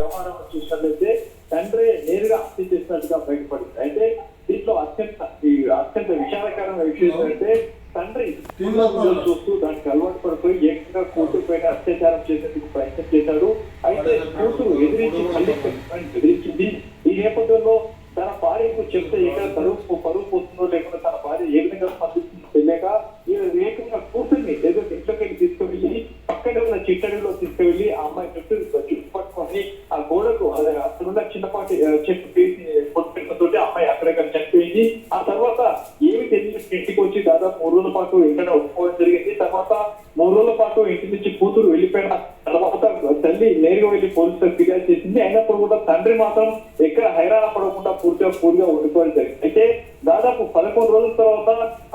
వ్యవహారం చూసినట్లయితే తండ్రి నేరుగా హత్య చేసినట్టుగా బయటపడింది. అయితే దీంట్లో అత్యంత అత్యంత విషాదకరమైన విషయం ఏంటంటే తండ్రి చూస్తూ దానికి అలవాటు పడిపోయి ఏకంగా కూతురు పైన అత్యాచారం చేసేందుకు ప్రయత్నం చేశాడు. అయితే కూతురు ఎదిరించి మళ్ళీ బెదిరించింది ఈ నేపథ్యంలో తన భార్యకు చెప్తే ఎక్కడ పరువు పరువు పోతుందో లేకుండా తన భార్య ఏ విధంగా స్పందిస్తుందో తెలియక ఈయన ఏకంగా కూతుర్ని ఏదో ఇంట్లోకి వెళ్ళి తీసుకువెళ్ళి పక్కనే ఉన్న చిట్టడిలో తీసుకువెళ్ళి ఆ అమ్మాయి అక్కడున్న చిన్నపాటి చెట్టు తీసి అమ్మాయి అక్కడక్కడ చనిపోయింది. ఆ తర్వాత ఏమి తెలియని ఇంటికి వచ్చి దాదాపు మూడు రోజుల పాటు ఇంటనే ఒప్పుకోవడం జరిగింది. తర్వాత మూడు రోజుల పాటు ఇంటి నుంచి కూతురు వెళ్ళిపోయిన తర్వాత తల్లి నేరుగా వెళ్ళి పోలీసులకు ఫిర్యాదు చేసింది. అయినప్పుడు కూడా తండ్రి మాత్రం ఎక్కడ హైరాణ పడకుండా పూర్తిగా పూర్తిగా ఉండిపోవడం జరిగింది. అయితే దాదాపు పదకొండు రోజుల తర్వాత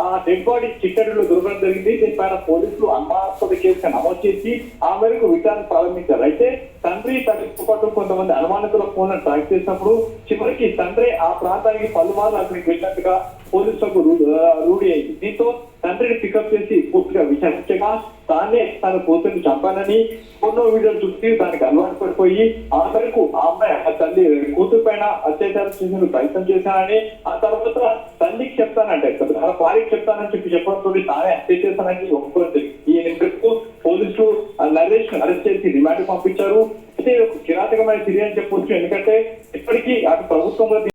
ఆ డెడ్ బాడీ చిట్టడిలో దొరకడం జరిగింది. దీనిపైన పోలీసులు అనుమానాస్పద కేసుగా నమోదు చేసి ఆ మేరకు విచారణ ప్రారంభించారు. అయితే తండ్రి తన పాటు కొంతమంది అనుమానితుల ఫోన్ ట్రాక్ చేసినప్పుడు చివరికి తండ్రి ఆ ప్రాంతానికి పలుమార్లు అక్కడికి వెళ్ళినట్టుగా పోలీసులకు రూ- రూఢి అయింది. దీంతో తండ్రిని పికప్ చేసి పూర్తిగా విచారించగా తానే తన కూతురిని చంపానని ఫోటో వీడియోలు చూసి దానికి అలవాటు పడిపోయి ఆ మేరకు ఆ అమ్మాయి ఆ తల్లి కూతురు పైన అత్యాచారం చేసిన ప్రయత్నం చేశానని ఆ తర్వాత తల్లికి చెప్తానంటే తన భార్యకి చెప్తానని చెప్పి చెప్పడంతో తానే హత్య చేశానని ఒప్పుకోవడం ఈ మేరకు పోలీసులు నరేష్ అరెస్ట్ చేసి రిమాండ్ పంపించారు. అయితే కిరాతకమైన చర్య అని చెప్పొచ్చు. ఎందుకంటే ఇప్పటికీ అటు ప్రభుత్వంలో